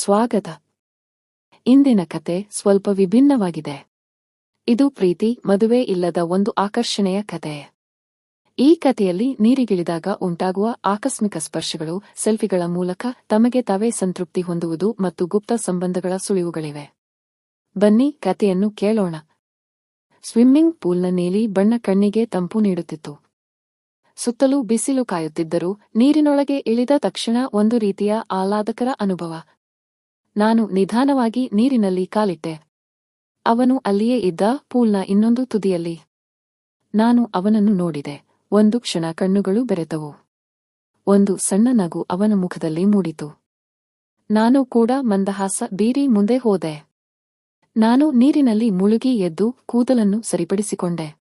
ಸ್ವಾಗತ. ಇಂದಿನ ಕತೆ ಸ್ವಲ್ಪ ವಿಭಿನ್ನವಾಗಿದೆ. ಇದು ಪ್ರೀತಿ, ಮದುವೆ ಇಲ್ಲದ ಒಂದು ಆಕರ್ಷಣೆಯ ಕತೆ. ಈ ಕಥೆಯಲ್ಲಿ ನೀರಿಗಿಳಿದಾಗ ಉಂಟಾಗುವ ಆಕಸ್ಮಿಕ ಸ್ಪರ್ಶಗಳು, ಸೆಲ್ಫಿಗಳ ಮೂಲಕ ತಮಗೆ ತಾವೇ ಸಂತೃಪ್ತಿ ಹೊಂದುವುದು ಮತ್ತು ಗುಪ್ತ ಸಂಬಂಧಗಳ ಸುಳಿವುಗಳಿವೆ. ಬನ್ನಿ, ಕಥೆಯನ್ನು ಕೇಳೋಣ. ಸ್ವಿಮ್ಮಿಂಗ್ ಪೂಲ್ನ ನೀಲಿ ಬಣ್ಣ ಕಣ್ಣಿಗೆ ತಂಪು ನೀಡುತ್ತಿತ್ತು. ಸುತ್ತಲೂ ಬಿಸಿಲು ಕಾಯುತ್ತಿದ್ದರೂ ನೀರಿನೊಳಗೆ ಇಳಿದ ತಕ್ಷಣ ಒಂದು ರೀತಿಯ ಆಹ್ಲಾದಕರ ಅನುಭವ. ನಾನು ನಿಧಾನವಾಗಿ ನೀರಿನಲ್ಲಿ ಕಾಲಿಟ್ಟೆ. ಅವನು ಅಲ್ಲಿಯೇ ಇದ್ದ ಪೂಲ್ನ ಇನ್ನೊಂದು ತುದಿಯಲ್ಲಿ. ನಾನು ಅವನನ್ನು ನೋಡಿದೆ. ಒಂದು ಕ್ಷಣ ಕಣ್ಣುಗಳು ಬೆರೆತವು. ಒಂದು ಸಣ್ಣ ನಗು ಅವನ ಮುಖದಲ್ಲಿ ಮೂಡಿತು. ನಾನು ಕೂಡ ಮಂದಹಾಸ ಬೀರಿ ಮುಂದೆ ಹೋದೆ. ನಾನು ನೀರಿನಲ್ಲಿ ಮುಳುಗಿ ಎದ್ದು ಕೂದಲನ್ನು ಸರಿಪಡಿಸಿಕೊಂಡೆ.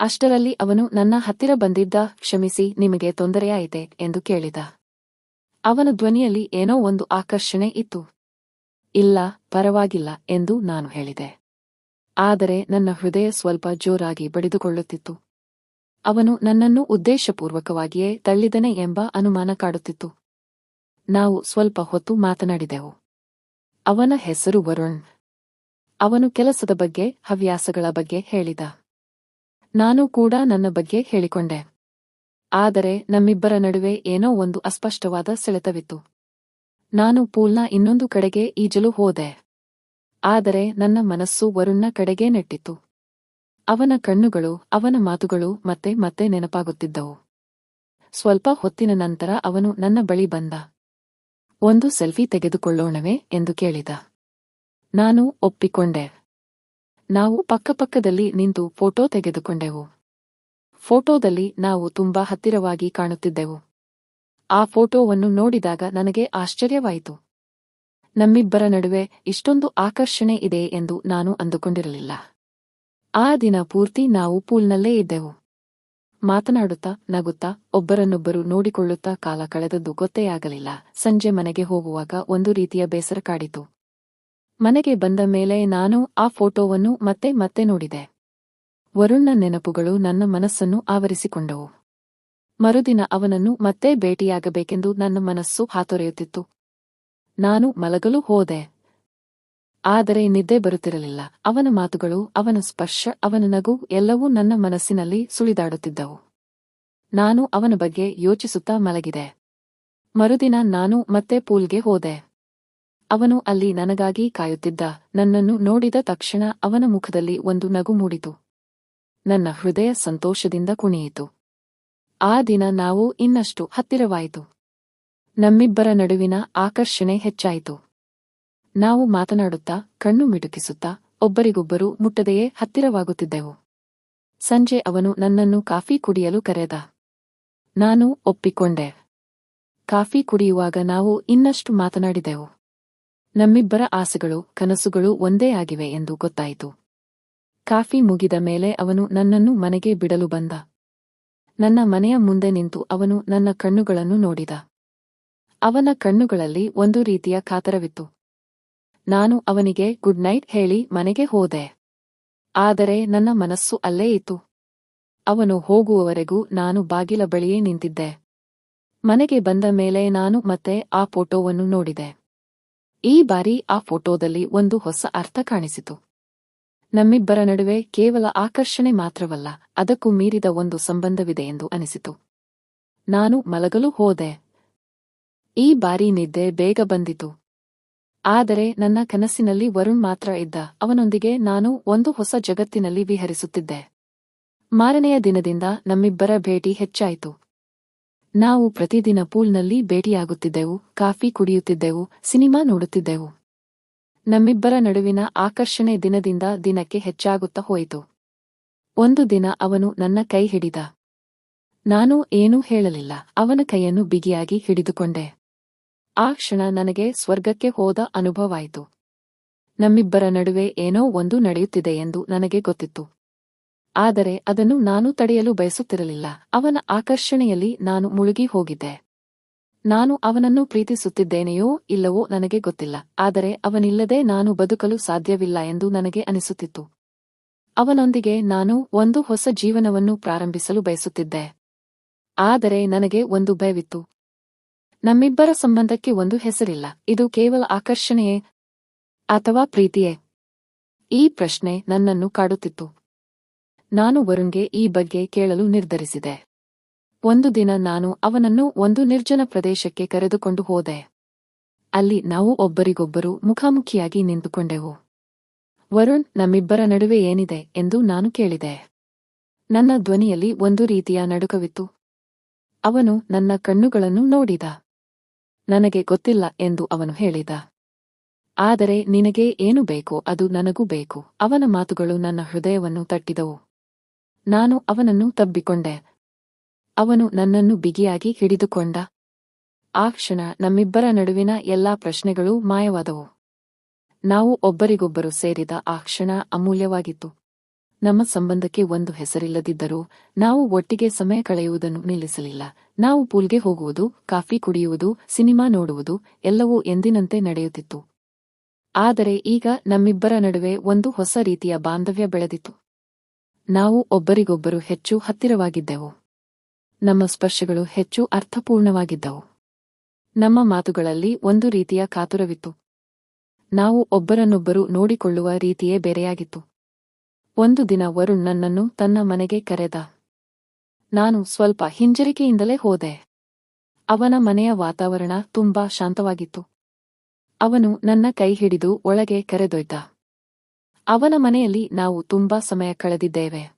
ಅಷ್ಟರಲ್ಲಿ ಅವನು ನನ್ನ ಹತ್ತಿರ ಬಂದಿದ್ದ, ಕ್ಷಮಿಸಿ, ನಿಮಗೆ ತೊಂದರೆಯಾಯಿತೆ ಎಂದು ಕೇಳಿದ. ಅವನ ಧ್ವನಿಯಲ್ಲಿ ಏನೋ ಒಂದು ಆಕರ್ಷಣೆ ಇತ್ತು. ಇಲ್ಲ, ಪರವಾಗಿಲ್ಲ ಎಂದು ನಾನು ಹೇಳಿದೆ. ಆದರೆ ನನ್ನ ಹೃದಯ ಸ್ವಲ್ಪ ಜೋರಾಗಿ ಬಡಿದುಕೊಳ್ಳುತ್ತಿತ್ತು. ಅವನು ನನ್ನನ್ನು ಉದ್ದೇಶಪೂರ್ವಕವಾಗಿಯೇ ತಳ್ಳಿದನೆ ಎಂಬ ಅನುಮಾನ ಕಾಡುತ್ತಿತ್ತು. ನಾವು ಸ್ವಲ್ಪ ಹೊತ್ತು ಮಾತನಾಡಿದೆವು. ಅವನ ಹೆಸರು ವರುಣ್. ಅವನು ಕೆಲಸದ ಬಗ್ಗೆ, ಹವ್ಯಾಸಗಳ ಬಗ್ಗೆ ಹೇಳಿದ. ನಾನು ಕೂಡ ನನ್ನ ಬಗ್ಗೆ ಹೇಳಿಕೊಂಡೆ. ಆದರೆ ನಮ್ಮಿಬ್ಬರ ನಡುವೆ ಏನೋ ಒಂದು ಅಸ್ಪಷ್ಟವಾದ ಸೆಳೆತವಿತ್ತು. ನಾನು ಪೂಲ್ನ ಇನ್ನೊಂದು ಕಡೆಗೆ ಈಜಲು ಹೋದೆ. ಆದರೆ ನನ್ನ ಮನಸ್ಸು ವರುಣ್ನ ಕಡೆಗೆ ನೆಟ್ಟಿತು. ಅವನ ಕಣ್ಣುಗಳು, ಅವನ ಮಾತುಗಳು ಮತ್ತೆ ಮತ್ತೆ ನೆನಪಾಗುತ್ತಿದ್ದವು. ಸ್ವಲ್ಪ ಹೊತ್ತಿನ ನಂತರ ಅವನು ನನ್ನ ಬಳಿ ಬಂದ. ಒಂದು ಸೆಲ್ಫಿ ತೆಗೆದುಕೊಳ್ಳೋಣವೇ ಎಂದು ಕೇಳಿದ. ನಾನು ಒಪ್ಪಿಕೊಂಡೆ. ನಾವು ಪಕ್ಕಪಕ್ಕದಲ್ಲಿ ನಿಂತು ಫೋಟೋ ತೆಗೆದುಕೊಂಡೆವು. ಫೋಟೋದಲ್ಲಿ ನಾವು ತುಂಬಾ ಹತ್ತಿರವಾಗಿ ಕಾಣುತ್ತಿದ್ದೆವು. ಆ ಫೋಟೋವನ್ನು ನೋಡಿದಾಗ ನನಗೆ ಆಶ್ಚರ್ಯವಾಯಿತು. ನಮ್ಮಿಬ್ಬರ ನಡುವೆ ಇಷ್ಟೊಂದು ಆಕರ್ಷಣೆ ಇದೆ ಎಂದು ನಾನು ಅಂದುಕೊಂಡಿರಲಿಲ್ಲ. ಆ ದಿನ ಪೂರ್ತಿ ನಾವು ಪೂಲ್ನಲ್ಲೇ ಇದ್ದೆವು. ಮಾತನಾಡುತ್ತಾ, ನಗುತ್ತಾ, ಒಬ್ಬರನ್ನೊಬ್ಬರು ನೋಡಿಕೊಳ್ಳುತ್ತಾ ಕಾಲ ಕಳೆದದ್ದು ಗೊತ್ತೇ ಆಗಲಿಲ್ಲ. ಸಂಜೆ ಮನೆಗೆ ಹೋಗುವಾಗ ಒಂದು ರೀತಿಯ ಬೇಸರ ಕಾಡಿತು. ಮನೆಗೆ ಬಂದ ಮೇಲೆ ನಾನು ಆ ಫೋಟೋವನ್ನು ಮತ್ತೆ ಮತ್ತೆ ನೋಡಿದೆ. ವರುಣ್ನ ನೆನಪುಗಳು ನನ್ನ ಮನಸ್ಸನ್ನು ಆವರಿಸಿಕೊಂಡವು. ಮರುದಿನ ಅವನನ್ನು ಮತ್ತೆ ಭೇಟಿಯಾಗಬೇಕೆಂದು ನನ್ನ ಮನಸ್ಸು ಹಾತೊರೆಯುತ್ತಿತ್ತು. ನಾನು ಮಲಗಲು ಹೋದೆ. ಆದರೆ ನಿದ್ದೆ ಬರುತ್ತಿರಲಿಲ್ಲ. ಅವನ ಮಾತುಗಳು, ಅವನ ಸ್ಪರ್ಶ, ಅವನ ನಗು ಎಲ್ಲವೂ ನನ್ನ ಮನಸ್ಸಿನಲ್ಲಿ ಸುಳಿದಾಡುತ್ತಿದ್ದವು. ನಾನು ಅವನ ಬಗ್ಗೆ ಯೋಚಿಸುತ್ತಾ ಮಲಗಿದೆ. ಮರುದಿನ ನಾನು ಮತ್ತೆ ಪೂಲ್ಗೆ ಹೋದೆ. ಅವನು ಅಲ್ಲಿ ನನಗಾಗಿ ಕಾಯುತ್ತಿದ್ದ ನನ್ನನ್ನು ನೋಡಿದ ತಕ್ಷಣ ಅವನ ಮುಖದಲ್ಲಿ ಒಂದು ನಗು ಮೂಡಿತು. ನನ್ನ ಹೃದಯ ಸಂತೋಷದಿಂದ ಕುಣಿಯಿತು. ಆ ದಿನ ನಾವು ಇನ್ನಷ್ಟು ಹತ್ತಿರವಾಯಿತು. ನಮ್ಮಿಬ್ಬರ ನಡುವಿನ ಆಕರ್ಷಣೆ ಹೆಚ್ಚಾಯಿತು. ನಾವು ಮಾತನಾಡುತ್ತಾ, ಕಣ್ಣು ಮಿಟುಕಿಸುತ್ತಾ, ಒಬ್ಬರಿಗೊಬ್ಬರು ಮುಟ್ಟದೆಯೇ ಹತ್ತಿರವಾಗುತ್ತಿದ್ದೆವು. ಸಂಜೆ ಅವನು ನನ್ನನ್ನು ಕಾಫಿ ಕುಡಿಯಲು ಕರೆದ. ನಾನು ಒಪ್ಪಿಕೊಂಡೆ. ಕಾಫಿ ಕುಡಿಯುವಾಗ ನಾವು ಇನ್ನಷ್ಟು ಮಾತನಾಡಿದೆವು. ನಮ್ಮಿಬ್ಬರ ಆಸೆಗಳು, ಕನಸುಗಳು ಒಂದೇ ಆಗಿವೆ ಎಂದು ಗೊತ್ತಾಯಿತು. ಕಾಫಿ ಮುಗಿದ ಮೇಲೆ ಅವನು ನನ್ನನ್ನು ಮನೆಗೆ ಬಿಡಲು ಬಂದ. ನನ್ನ ಮನೆಯ ಮುಂದೆ ನಿಂತು ಅವನು ನನ್ನ ಕಣ್ಣುಗಳನ್ನು ನೋಡಿದ. ಅವನ ಕಣ್ಣುಗಳಲ್ಲಿ ಒಂದು ರೀತಿಯ ಕಾತರವಿತ್ತು. ನಾನು ಅವನಿಗೆ ಗುಡ್ ನೈಟ್ ಹೇಳಿ ಮನೆಗೆ ಹೋದೆ. ಆದರೆ ನನ್ನ ಮನಸ್ಸು ಅಲ್ಲೇ ಇತ್ತು. ಅವನು ಹೋಗುವವರೆಗೂ ನಾನು ಬಾಗಿಲ ಬಳಿಯೇ ನಿಂತಿದ್ದೆ. ಮನೆಗೆ ಬಂದ ಮೇಲೆ ನಾನು ಮತ್ತೆ ಆ ಫೋಟೋವನ್ನು ನೋಡಿದೆ. ಈ ಬಾರಿ ಆ ಫೋಟೋದಲ್ಲಿ ಒಂದು ಹೊಸ ಅರ್ಥ ಕಾಣಿಸಿತು. ನಮ್ಮಿಬ್ಬರ ನಡುವೆ ಕೇವಲ ಆಕರ್ಷಣೆ ಮಾತ್ರವಲ್ಲ, ಅದಕ್ಕೂ ಮೀರಿದ ಒಂದು ಸಂಬಂಧವಿದೆ ಎಂದು ಅನಿಸಿತು. ನಾನು ಮಲಗಲು ಹೋದೆ. ಈ ಬಾರಿ ನಿದ್ದೆ ಬೇಗ ಬಂದಿತು. ಆದರೆ ನನ್ನ ಕನಸಿನಲ್ಲಿ ವರುಣ್ ಮಾತ್ರ ಇದ್ದ, ಅವನೊಂದಿಗೆ ನಾನು ಒಂದು ಹೊಸ ಜಗತ್ತಿನಲ್ಲಿ ವಿಹರಿಸುತ್ತಿದ್ದೆ. ಮಾರನೆಯ ದಿನದಿಂದ ನಮ್ಮಿಬ್ಬರ ಭೇಟಿ ಹೆಚ್ಚಾಯಿತು. ನಾವು ಪ್ರತಿದಿನ ಪೂಲ್ನಲ್ಲಿ ಭೇಟಿಯಾಗುತ್ತಿದ್ದೆವು, ಕಾಫಿ ಕುಡಿಯುತ್ತಿದ್ದೆವು, ಸಿನಿಮಾ ನೋಡುತ್ತಿದ್ದೆವು. ನಮ್ಮಿಬ್ಬರ ನಡುವಿನ ಆಕರ್ಷಣೆ ದಿನದಿಂದ ದಿನಕ್ಕೆ ಹೆಚ್ಚಾಗುತ್ತಾ ಹೋಯಿತು. ಒಂದು ದಿನ ಅವನು ನನ್ನ ಕೈ ಹಿಡಿದ. ನಾನು ಏನೂ ಹೇಳಲಿಲ್ಲ. ಅವನ ಕೈಯನ್ನು ಬಿಗಿಯಾಗಿ ಹಿಡಿದುಕೊಂಡೆ. ಆ ಕ್ಷಣ ನನಗೆ ಸ್ವರ್ಗಕ್ಕೆ ಹೋದ ಅನುಭವಾಯಿತು ನಮ್ಮಿಬ್ಬರ ನಡುವೆ ಏನೋ ಒಂದು ನಡೆಯುತ್ತಿದೆ ಎಂದು ನನಗೆ ಗೊತ್ತಿತ್ತು. ಆದರೆ ಅದನ್ನು ನಾನು ತಡೆಯಲು ಬಯಸುತ್ತಿರಲಿಲ್ಲ. ಅವನ ಆಕರ್ಷಣೆಯಲ್ಲಿ ನಾನು ಮುಳುಗಿ ಹೋಗಿದ್ದೆ. ನಾನು ಅವನನ್ನು ಪ್ರೀತಿಸುತ್ತಿದ್ದೇನೆಯೋ ಇಲ್ಲವೋ ನನಗೆ ಗೊತ್ತಿಲ್ಲ, ಆದರೆ ಅವನಿಲ್ಲದೆ ನಾನು ಬದುಕಲು ಸಾಧ್ಯವಿಲ್ಲ ಎಂದು ನನಗೆ ಅನಿಸುತ್ತಿತ್ತು. ಅವನೊಂದಿಗೆ ನಾನು ಒಂದು ಹೊಸ ಜೀವನವನ್ನು ಪ್ರಾರಂಭಿಸಲು ಬಯಸುತ್ತಿದ್ದೆ. ಆದರೆ ನನಗೆ ಒಂದು ಭಯವಿತ್ತು. ನಮ್ಮಿಬ್ಬರ ಸಂಬಂಧಕ್ಕೆ ಒಂದು ಹೆಸರಿಲ್ಲ, ಇದು ಕೇವಲ ಆಕರ್ಷಣೆಯೇ ಅಥವಾ ಪ್ರೀತಿಯೇ? ಈ ಪ್ರಶ್ನೆ ನನ್ನನ್ನು ಕಾಡುತ್ತಿತ್ತು. ನಾನು ವರುಣ್ಗೆ ಈ ಬಗ್ಗೆ ಕೇಳಲು ನಿರ್ಧರಿಸಿದೆ. ಒಂದು ದಿನ ನಾನು ಅವನನ್ನು ಒಂದು ನಿರ್ಜನ ಪ್ರದೇಶಕ್ಕೆ ಕರೆದುಕೊಂಡು ಹೋದೆ. ಅಲ್ಲಿ ನಾವು ಒಬ್ಬರಿಗೊಬ್ಬರು ಮುಖಾಮುಖಿಯಾಗಿ ನಿಂತುಕೊಂಡೆವು. ವರುಣ್, ನಮ್ಮಿಬ್ಬರ ನಡುವೆ ಏನಿದೆ ಎಂದು ನಾನು ಕೇಳಿದೆ. ನನ್ನ ಧ್ವನಿಯಲ್ಲಿ ಒಂದು ರೀತಿಯ ನಡುಕವಿತ್ತು. ಅವನು ನನ್ನ ಕಣ್ಣುಗಳನ್ನು ನೋಡಿದ. ನನಗೆ ಗೊತ್ತಿಲ್ಲ ಎಂದು ಅವನು ಹೇಳಿದ. ಆದರೆ ನಿನಗೆ ಏನು ಬೇಕೋ ಅದು ನನಗೂ ಬೇಕು. ಅವನ ಮಾತುಗಳು ನನ್ನ ಹೃದಯವನ್ನು ತಟ್ಟಿದವು. ನಾನು ಅವನನ್ನು ತಬ್ಬಿಕೊಂಡೆ. ಅವನು ನನ್ನನ್ನು ಬಿಗಿಯಾಗಿ ಹಿಡಿದುಕೊಂಡ. ಆ ಕ್ಷಣ ನಮ್ಮಿಬ್ಬರ ನಡುವಿನ ಎಲ್ಲಾ ಪ್ರಶ್ನೆಗಳೂ ಮಾಯವಾದವು. ನಾವು ಒಬ್ಬರಿಗೊಬ್ಬರು ಸೇರಿದ ಆ ಕ್ಷಣ ಅಮೂಲ್ಯವಾಗಿತ್ತು. ನಮ್ಮ ಸಂಬಂಧಕ್ಕೆ ಒಂದು ಹೆಸರಿಲ್ಲದಿದ್ದರೂ ನಾವು ಒಟ್ಟಿಗೆ ಸಮಯ ಕಳೆಯುವುದನ್ನು ನಿಲ್ಲಿಸಲಿಲ್ಲ. ನಾವು ಪೂಲ್ಗೆ ಹೋಗುವುದು, ಕಾಫಿ ಕುಡಿಯುವುದು, ಸಿನಿಮಾ ನೋಡುವುದು, ಎಲ್ಲವೂ ಎಂದಿನಂತೆ ನಡೆಯುತ್ತಿತ್ತು. ಆದರೆ ಈಗ ನಮ್ಮಿಬ್ಬರ ನಡುವೆ ಒಂದು ಹೊಸ ರೀತಿಯ ಬಾಂಧವ್ಯ ಬೆಳೆದಿತ್ತು. ನಾವು ಒಬ್ಬರಿಗೊಬ್ಬರು ಹೆಚ್ಚು ಹತ್ತಿರವಾಗಿದ್ದೆವು. ನಮ್ಮ ಸ್ಪರ್ಶಗಳು ಹೆಚ್ಚು ಅರ್ಥಪೂರ್ಣವಾಗಿದ್ದವು. ನಮ್ಮ ಮಾತುಗಳಲ್ಲಿ ಒಂದು ರೀತಿಯ ಕಾತುರವಿತ್ತು. ನಾವು ಒಬ್ಬರನ್ನೊಬ್ಬರು ನೋಡಿಕೊಳ್ಳುವ ರೀತಿಯೇ ಬೇರೆಯಾಗಿತ್ತು. ಒಂದು ದಿನ ವರುಣ್ ನನ್ನನ್ನು ತನ್ನ ಮನೆಗೆ ಕರೆದ. ನಾನು ಸ್ವಲ್ಪ ಹಿಂಜರಿಕೆಯಿಂದಲೇ ಹೋದೆ. ಅವನ ಮನೆಯ ವಾತಾವರಣ ತುಂಬಾ ಶಾಂತವಾಗಿತ್ತು. ಅವನು ನನ್ನ ಕೈ ಹಿಡಿದು ಒಳಗೆ ಕರೆದೊಯ್ದ. ಅವನ ಮನೆಯಲ್ಲಿ ನಾವು ತುಂಬಾ ಸಮಯ ಕಳೆದಿದ್ದೇವೆ.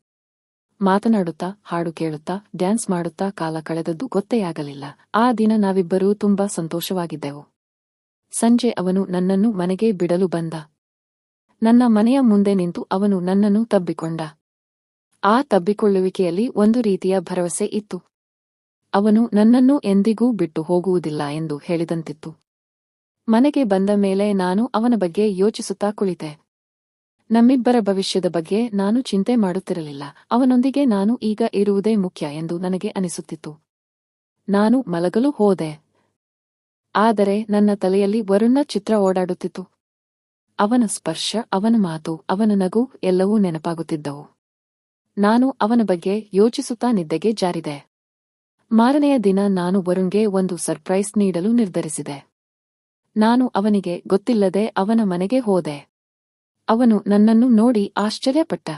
ಮಾತನಾಡುತ್ತಾ, ಹಾಡು ಕೇಳುತ್ತಾ, ಡ್ಯಾನ್ಸ್ ಮಾಡುತ್ತಾ ಕಾಲ ಕಳೆದದ್ದು ಗೊತ್ತೇ ಆಗಲಿಲ್ಲ. ಆ ದಿನ ನಾವಿಬ್ಬರೂ ತುಂಬಾ ಸಂತೋಷವಾಗಿದ್ದೆವು. ಸಂಜೆ ಅವನು ನನ್ನನ್ನು ಮನೆಗೆ ಬಿಡಲು ಬಂದ. ನನ್ನ ಮನೆಯ ಮುಂದೆ ನಿಂತು ಅವನು ನನ್ನನ್ನು ತಬ್ಬಿಕೊಂಡ. ಆ ತಬ್ಬಿಕೊಳ್ಳುವಿಕೆಯಲ್ಲಿ ಒಂದು ರೀತಿಯ ಭರವಸೆ ಇತ್ತು. ಅವನು ನನ್ನನ್ನು ಎಂದಿಗೂ ಬಿಟ್ಟು ಹೋಗುವುದಿಲ್ಲ ಎಂದು ಹೇಳಿದಂತಿತ್ತು. ಮನೆಗೆ ಬಂದ ಮೇಲೆ ನಾನು ಅವನ ಬಗ್ಗೆ ಯೋಚಿಸುತ್ತಾ ಕುಳಿತೆ. ನಮ್ಮಿಬ್ಬರ ಭವಿಷ್ಯದ ಬಗ್ಗೆ ನಾನು ಚಿಂತೆ ಮಾಡುತ್ತಿರಲಿಲ್ಲ. ಅವನೊಂದಿಗೆ ನಾನು ಈಗ ಇರುವುದೇ ಮುಖ್ಯ ಎಂದು ನನಗೆ ಅನಿಸುತ್ತಿತ್ತು. ನಾನು ಮಲಗಲು ಹೋದೆ. ಆದರೆ ನನ್ನ ತಲೆಯಲ್ಲಿ ವರುಣ ಚಿತ್ರ ಓಡಾಡುತ್ತಿತ್ತು. ಅವನ ಸ್ಪರ್ಶ, ಅವನ ಮಾತು, ಅವನ ನಗು ಎಲ್ಲವೂ ನೆನಪಾಗುತ್ತಿದ್ದವು. ನಾನು ಅವನ ಬಗ್ಗೆ ಯೋಚಿಸುತ್ತಾ ನಿದ್ದೆಗೆ ಜಾರಿದೆ. ಮಾರನೆಯ ದಿನ ನಾನು ವರುಣ್ಗೆ ಒಂದು ಸರ್ಪ್ರೈಸ್ ನೀಡಲು ನಿರ್ಧರಿಸಿದೆ. ನಾನು ಅವನಿಗೆ ಗೊತ್ತಿಲ್ಲದೆ ಅವನ ಮನೆಗೆ ಹೋದೆ. ಅವನು ನನ್ನನ್ನು ನೋಡಿ ಆಶ್ಚರ್ಯಪಟ್ಟ.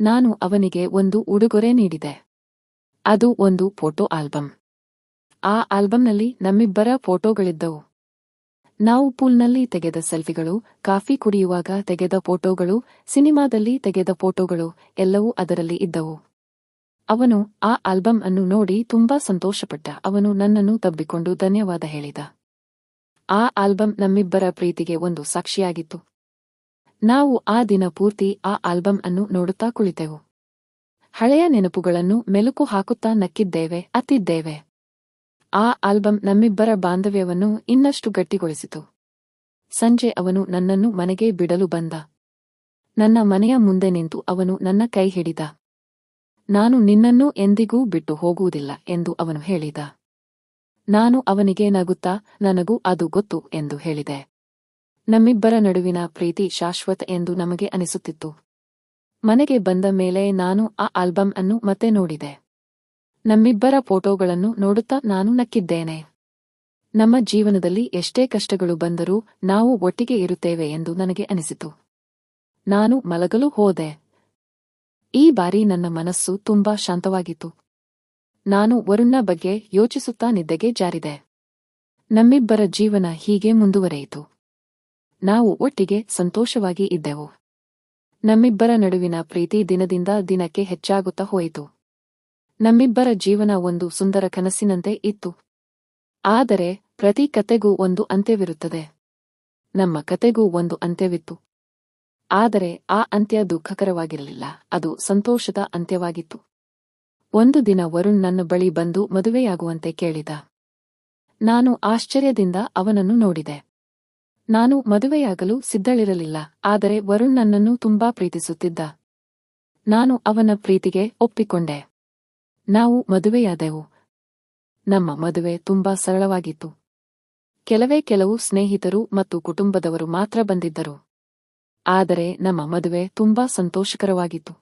ನಾನು ಅವನಿಗೆ ಒಂದು ಉಡುಗೊರೆ ನೀಡಿದೆ. ಅದು ಒಂದು ಫೋಟೋ ಆಲ್ಬಮ್ ಆ ಆಲ್ಬಂನಲ್ಲಿ ನಮ್ಮಿಬ್ಬರ ಫೋಟೋಗಳಿದ್ದವು. ನಾವು ಪೂಲ್ನಲ್ಲಿ ತೆಗೆದ ಸೆಲ್ಫಿಗಳು, ಕಾಫಿ ಕುಡಿಯುವಾಗ ತೆಗೆದ ಫೋಟೋಗಳು, ಸಿನಿಮಾದಲ್ಲಿ ತೆಗೆದ ಫೋಟೋಗಳು, ಎಲ್ಲವೂ ಅದರಲ್ಲಿ ಇದ್ದವು. ಅವನು ಆ ಆಲ್ಬಮ್ ಅನ್ನು ನೋಡಿ ತುಂಬಾ ಸಂತೋಷಪಟ್ಟ. ಅವನು ನನ್ನನ್ನು ತಬ್ಬಿಕೊಂಡು ಧನ್ಯವಾದ ಹೇಳಿದ. ಆ ಆಲ್ಬಮ್ ನಮ್ಮಿಬ್ಬರ ಪ್ರೀತಿಗೆ ಒಂದು ಸಾಕ್ಷಿಯಾಗಿತ್ತು. ನಾವು ಆ ದಿನ ಪೂರ್ತಿ ಆ ಆಲ್ಬಮ್ ಅನ್ನು ನೋಡುತ್ತಾ ಕುಳಿತೆವು. ಹಳೆಯ ನೆನಪುಗಳನ್ನು ಮೆಲುಕು ಹಾಕುತ್ತಾ ನಕ್ಕಿದ್ದೇವೆ, ಅತ್ತಿದ್ದೇವೆ. ಆ ಆಲ್ಬಮ್ ನಮ್ಮಿಬ್ಬರ ಬಾಂಧವ್ಯವನ್ನು ಇನ್ನಷ್ಟು ಗಟ್ಟಿಗೊಳಿಸಿತು. ಸಂಜೆ ಅವನು ನನ್ನನ್ನು ಮನೆಗೆ ಬಿಡಲು ಬಂದ. ನನ್ನ ಮನೆಯ ಮುಂದೆ ನಿಂತು ಅವನು ನನ್ನ ಕೈ ಹಿಡಿದ. ನಾನು ನಿನ್ನನ್ನು ಎಂದಿಗೂ ಬಿಟ್ಟು ಹೋಗುವುದಿಲ್ಲ ಎಂದು ಅವನು ಹೇಳಿದ. ನಾನು ಅವನಿಗೆ ನಗುತ್ತಾ, ನನಗೂ ಅದು ಗೊತ್ತು ಎಂದು ಹೇಳಿದೆ. ನಮ್ಮಿಬ್ಬರ ನಡುವಿನ ಪ್ರೀತಿ ಶಾಶ್ವತ ಎಂದು ನಮಗೆ ಅನಿಸುತ್ತಿತ್ತು. ಮನೆಗೆ ಬಂದ ಮೇಲೆ ನಾನು ಆ ಆಲ್ಬಮ್ ಅನ್ನು ಮತ್ತೆ ನೋಡಿದೆ. ನಮ್ಮಿಬ್ಬರ ಫೋಟೋಗಳನ್ನು ನೋಡುತ್ತಾ ನಾನು ನಕ್ಕಿದ್ದೇನೆ. ನಮ್ಮ ಜೀವನದಲ್ಲಿ ಎಷ್ಟೇ ಕಷ್ಟಗಳು ಬಂದರೂ ನಾವು ಒಟ್ಟಿಗೆ ಇರುತ್ತೇವೆ ಎಂದು ನನಗೆ ಅನಿಸಿತು. ನಾನು ಮಲಗಲು ಹೋದೆ. ಈ ಬಾರಿ ನನ್ನ ಮನಸ್ಸು ತುಂಬಾ ಶಾಂತವಾಗಿತ್ತು. ನಾನು ವರುಣ್ನ ಬಗ್ಗೆ ಯೋಚಿಸುತ್ತಾ ನಿದ್ದೆಗೆ ಜಾರಿದೆ. ನಮ್ಮಿಬ್ಬರ ಜೀವನ ಹೀಗೆ ಮುಂದುವರೆಯಿತು. ನಾವು ಒಟ್ಟಿಗೆ ಸಂತೋಷವಾಗಿ ಇದ್ದೆವು. ನಮ್ಮಿಬ್ಬರ ನಡುವಿನ ಪ್ರೀತಿ ದಿನದಿಂದ ದಿನಕ್ಕೆ ಹೆಚ್ಚಾಗುತ್ತಾ ಹೋಯಿತು. ನಮ್ಮಿಬ್ಬರ ಜೀವನ ಒಂದು ಸುಂದರ ಕನಸಿನಂತೆ ಇತ್ತು. ಆದರೆ, ಪ್ರತಿ ಕತೆಗೂ ಒಂದು ಅಂತ್ಯವಿರುತ್ತದೆ. ನಮ್ಮ ಕತೆಗೂ ಒಂದು ಅಂತ್ಯವಿತ್ತು. ಆದರೆ, ಆ ಅಂತ್ಯ ದುಃಖಕರವಾಗಿರಲಿಲ್ಲ. ಅದು ಸಂತೋಷದ ಅಂತ್ಯವಾಗಿತ್ತು. ಒಂದು ದಿನ ವರುಣ್ ನನ್ನ ಬಳಿ ಬಂದು ಮದುವೆಯಾಗುವಂತೆ ಕೇಳಿದ. ನಾನು ಆಶ್ಚರ್ಯದಿಂದ ಅವನನ್ನು ನೋಡಿದೆ. ನಾನು ಮದುವೆಯಾಗಲು ಸಿದ್ಧಳಿರಲಿಲ್ಲ, ಆದರೆ ವರುಣ್ ನನ್ನನ್ನು ತುಂಬಾ ಪ್ರೀತಿಸುತ್ತಿದ್ದ. ನಾನು ಅವನ ಪ್ರೀತಿಗೆ ಒಪ್ಪಿಕೊಂಡೆ. ನಾವು ಮದುವೆಯಾದೆವು. ನಮ್ಮ ಮದುವೆ ತುಂಬಾ ಸರಳವಾಗಿತ್ತು. ಕೆಲವೇ ಕೆಲವು ಸ್ನೇಹಿತರು ಮತ್ತು ಕುಟುಂಬದವರು ಮಾತ್ರ ಬಂದಿದ್ದರು. ಆದರೆ ನಮ್ಮ ಮದುವೆ ತುಂಬಾ ಸಂತೋಷಕರವಾಗಿತ್ತು.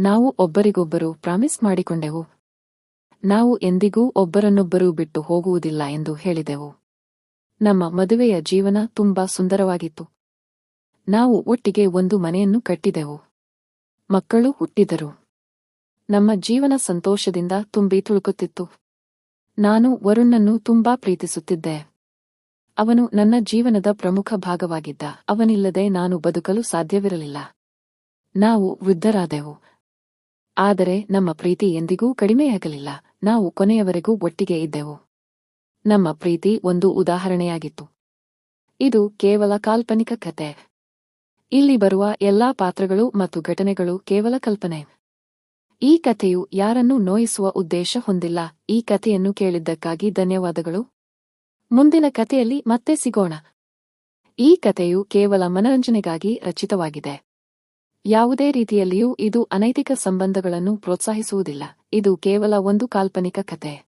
ನಾವು ಒಬ್ಬರಿಗೊಬ್ಬರು ಪ್ರಾಮಿಸ್ ಮಾಡಿಕೊಂಡೆವು. ನಾವು ಎಂದಿಗೂ ಒಬ್ಬರನ್ನೊಬ್ಬರು ಬಿಟ್ಟು ಹೋಗುವುದಿಲ್ಲ ಎಂದು ಹೇಳಿದೆವು. ನಮ್ಮ ಮದುವೆಯ ಜೀವನ ತುಂಬಾ ಸುಂದರವಾಗಿತ್ತು. ನಾವು ಒಟ್ಟಿಗೆ ಒಂದು ಮನೆಯನ್ನು ಕಟ್ಟಿದೆವು. ಮಕ್ಕಳು ಹುಟ್ಟಿದರು. ನಮ್ಮ ಜೀವನ ಸಂತೋಷದಿಂದ ತುಂಬಿ ತುಳುಕುತ್ತಿತ್ತು. ನಾನು ವರುಣನ್ನು ತುಂಬಾ ಪ್ರೀತಿಸುತ್ತಿದ್ದೆ. ಅವನು ನನ್ನ ಜೀವನದ ಪ್ರಮುಖ ಭಾಗವಾಗಿದ್ದ. ಅವನಿಲ್ಲದೆ ನಾನು ಬದುಕಲು ಸಾಧ್ಯವಿರಲಿಲ್ಲ. ನಾವು ವೃದ್ಧರಾದೆವು. ಆದರೆ ನಮ್ಮ ಪ್ರೀತಿ ಎಂದಿಗೂ ಕಡಿಮೆಯಾಗಲಿಲ್ಲ. ನಾವು ಕೊನೆಯವರೆಗೂ ಒಟ್ಟಿಗೆ ಇದ್ದೆವು. ನಮ್ಮ ಪ್ರೀತಿ ಒಂದು ಉದಾಹರಣೆಯಾಗಿತ್ತು. ಇದು ಕೇವಲ ಕಾಲ್ಪನಿಕ ಕತೆ. ಇಲ್ಲಿ ಬರುವ ಎಲ್ಲಾ ಪಾತ್ರಗಳು ಮತ್ತು ಘಟನೆಗಳು ಕೇವಲ ಕಲ್ಪನೆ. ಈ ಕಥೆಯು ಯಾರನ್ನು ನೋಯಿಸುವ ಉದ್ದೇಶ ಹೊಂದಿಲ್ಲ. ಈ ಕಥೆಯನ್ನು ಕೇಳಿದ್ದಕ್ಕಾಗಿ ಧನ್ಯವಾದಗಳು. ಮುಂದಿನ ಕಥೆಯಲ್ಲಿ ಮತ್ತೆ ಸಿಗೋಣ. ಈ ಕಥೆಯು ಕೇವಲ ಮನರಂಜನೆಗಾಗಿ ರಚಿತವಾಗಿದೆ. ಯಾವುದೇ ರೀತಿಯಲ್ಲಿಯೂ ಇದು ಅನೈತಿಕ ಸಂಬಂಧಗಳನ್ನು ಪ್ರೋತ್ಸಾಹಿಸುವುದಿಲ್ಲ. ಇದು ಕೇವಲ ಒಂದು ಕಾಲ್ಪನಿಕ ಕತೆ